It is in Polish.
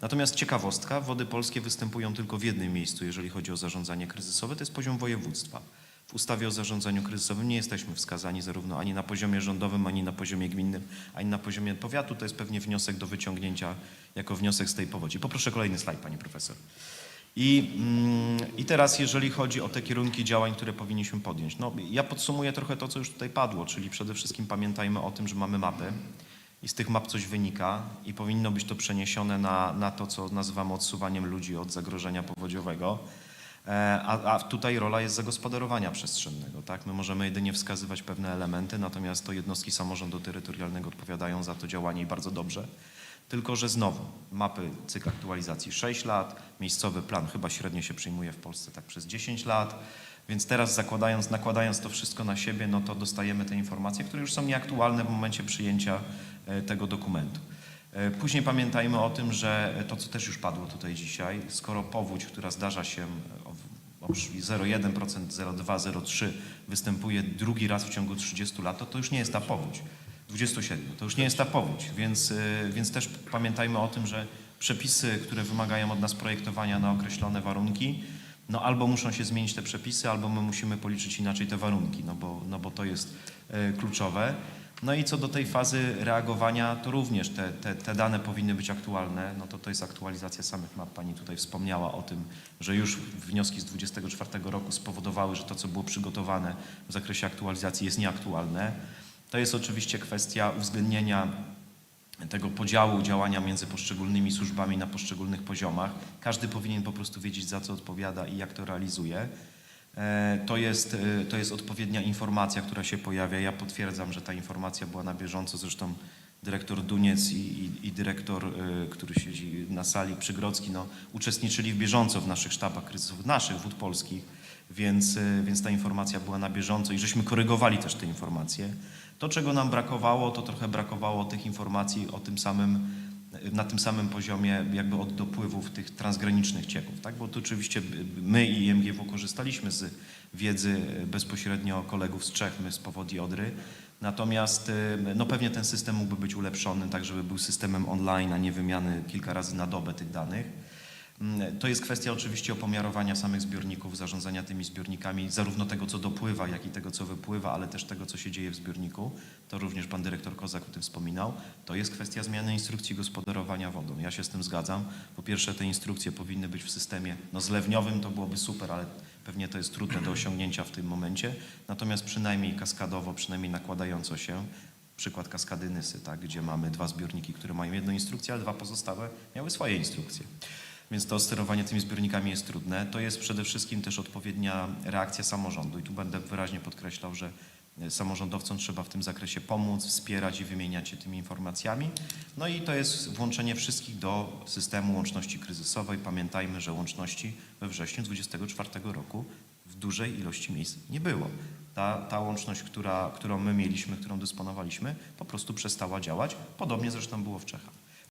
Natomiast ciekawostka, wody polskie występują tylko w jednym miejscu, jeżeli chodzi o zarządzanie kryzysowe, to jest poziom województwa. W ustawie o zarządzaniu kryzysowym nie jesteśmy wskazani zarówno ani na poziomie rządowym, ani na poziomie gminnym, ani na poziomie powiatu. To jest pewnie wniosek do wyciągnięcia jako wniosek z tej powodzi. Poproszę kolejny slajd, pani profesor. I, mm, I teraz, jeżeli chodzi o te kierunki działań, które powinniśmy podjąć, no, ja podsumuję trochę to, co już tutaj padło, czyli przede wszystkim pamiętajmy o tym, że mamy mapy i z tych map coś wynika i powinno być to przeniesione na, na to, co nazywamy odsuwaniem ludzi od zagrożenia powodziowego. E, A, a tutaj rola jest zagospodarowania przestrzennego. Tak? My możemy jedynie wskazywać pewne elementy, natomiast to jednostki samorządu terytorialnego odpowiadają za to działanie i bardzo dobrze. Tylko, że znowu mapy, cykl aktualizacji 6 lat, miejscowy plan chyba średnio się przyjmuje w Polsce tak przez 10 lat, więc teraz zakładając, nakładając to wszystko na siebie, no to dostajemy te informacje, które już są nieaktualne w momencie przyjęcia tego dokumentu. E, Później pamiętajmy o tym, że to, co też już padło tutaj dzisiaj, skoro powódź, która zdarza się o- o 0,1%, 0,2%, 0,3% występuje drugi raz w ciągu 30 lat, to to już nie jest ta powódź. 27, to już nie jest ta powódź, więc, y, więc też pamiętajmy o tym, że przepisy, które wymagają od nas projektowania na określone warunki, no albo muszą się zmienić te przepisy, albo my musimy policzyć inaczej te warunki, no bo, no bo to jest kluczowe. No i co do tej fazy reagowania, to również te, te, te dane powinny być aktualne. No to to jest aktualizacja samych map. Pani tutaj wspomniała o tym, że już wnioski z 24 roku spowodowały, że to, co było przygotowane w zakresie aktualizacji jest nieaktualne. To jest oczywiście kwestia uwzględnienia tego podziału działania między poszczególnymi służbami na poszczególnych poziomach. Każdy powinien po prostu wiedzieć, za co odpowiada i jak to realizuje. E, To jest, e, to jest odpowiednia informacja, która się pojawia. Ja potwierdzam, że ta informacja była na bieżąco. Zresztą dyrektor Duniec i, i, i dyrektor, e, który siedzi na sali, Przygrodzki, no, uczestniczyli w bieżąco w naszych sztabach kryzysowych, naszych wód polskich, więc, więc ta informacja była na bieżąco i żeśmy korygowali też te informacje. To, czego nam brakowało, to trochę brakowało tych informacji o tym samym, na tym samym poziomie jakby od dopływów tych transgranicznych cieków, tak? Bo tu oczywiście my i MGW korzystaliśmy z wiedzy bezpośrednio kolegów z Czech, my z powodzi Odry, natomiast y, no pewnie ten system mógłby być ulepszony tak, żeby był systemem online, a nie wymiany kilka razy na dobę tych danych. Mm, To jest kwestia oczywiście opomiarowania samych zbiorników, zarządzania tymi zbiornikami, zarówno tego, co dopływa, jak i tego, co wypływa, ale też tego, co się dzieje w zbiorniku. To również pan dyrektor Kozak o tym wspominał. To jest kwestia zmiany instrukcji gospodarowania wodą. Ja się z tym zgadzam. Po pierwsze, te instrukcje powinny być w systemie no, zlewniowym, to byłoby super, ale pewnie to jest trudne do osiągnięcia w tym momencie. Natomiast przynajmniej kaskadowo, przynajmniej nakładająco się, przykład kaskady Nysy, tak, gdzie mamy dwa zbiorniki, które mają jedną instrukcję, ale dwa pozostałe miały swoje instrukcje. Więc to sterowanie tymi zbiornikami jest trudne. To jest przede wszystkim też odpowiednia reakcja samorządu i tu będę wyraźnie podkreślał, że e, samorządowcom trzeba w tym zakresie pomóc, wspierać i wymieniać się tymi informacjami. No i to jest włączenie wszystkich do systemu łączności kryzysowej. Pamiętajmy, że łączności we wrześniu 2024 roku w dużej ilości miejsc nie było. Ta, ta łączność, która, którą my mieliśmy, którą dysponowaliśmy, po prostu przestała działać. Podobnie zresztą było w Czechach.